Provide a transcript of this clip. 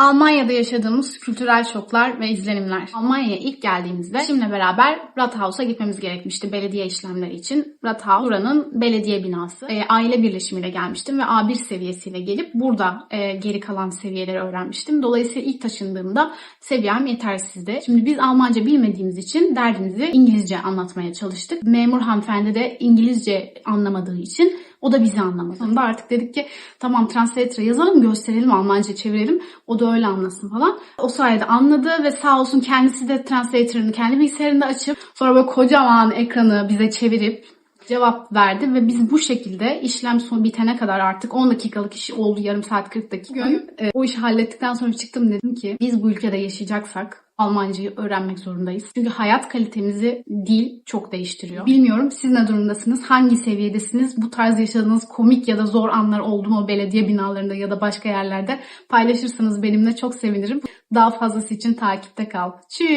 Almanya'da yaşadığımız kültürel şoklar ve izlenimler. Almanya'ya ilk geldiğimizde eşimle beraber Rathaus'a gitmemiz gerekmişti belediye işlemleri için. Rathaus buranın belediye binası. E, aile birleşimiyle gelmiştim ve A1 seviyesiyle gelip burada e, geri kalan seviyeleri öğrenmiştim. Dolayısıyla ilk taşındığımda seviyem yetersizdi. Şimdi biz Almanca bilmediğimiz için derdimizi İngilizce anlatmaya çalıştık. Memur hanımefendi de İngilizce anlamadığı için o da bizi anlamadı. Sonunda artık dedik ki tamam translator'a yazalım gösterelim Almanca çevirelim. O da öyle anlasın falan. O sayede anladı ve sağ olsun kendisi de translator'ını kendi bilgisayarında açıp sonra böyle kocaman ekranı bize çevirip cevap verdi ve biz bu şekilde işlem son bitene kadar artık 10 dakikalık iş oldu yarım saat 40 dakika. Gün e, o işi hallettikten sonra çıktım dedim ki biz bu ülkede yaşayacaksak Almancayı öğrenmek zorundayız. Çünkü hayat kalitemizi dil çok değiştiriyor. Bilmiyorum siz ne durumdasınız? Hangi seviyedesiniz? Bu tarz yaşadığınız komik ya da zor anlar oldu mu belediye binalarında ya da başka yerlerde paylaşırsanız benimle çok sevinirim. Daha fazlası için takipte kal. Tschüss.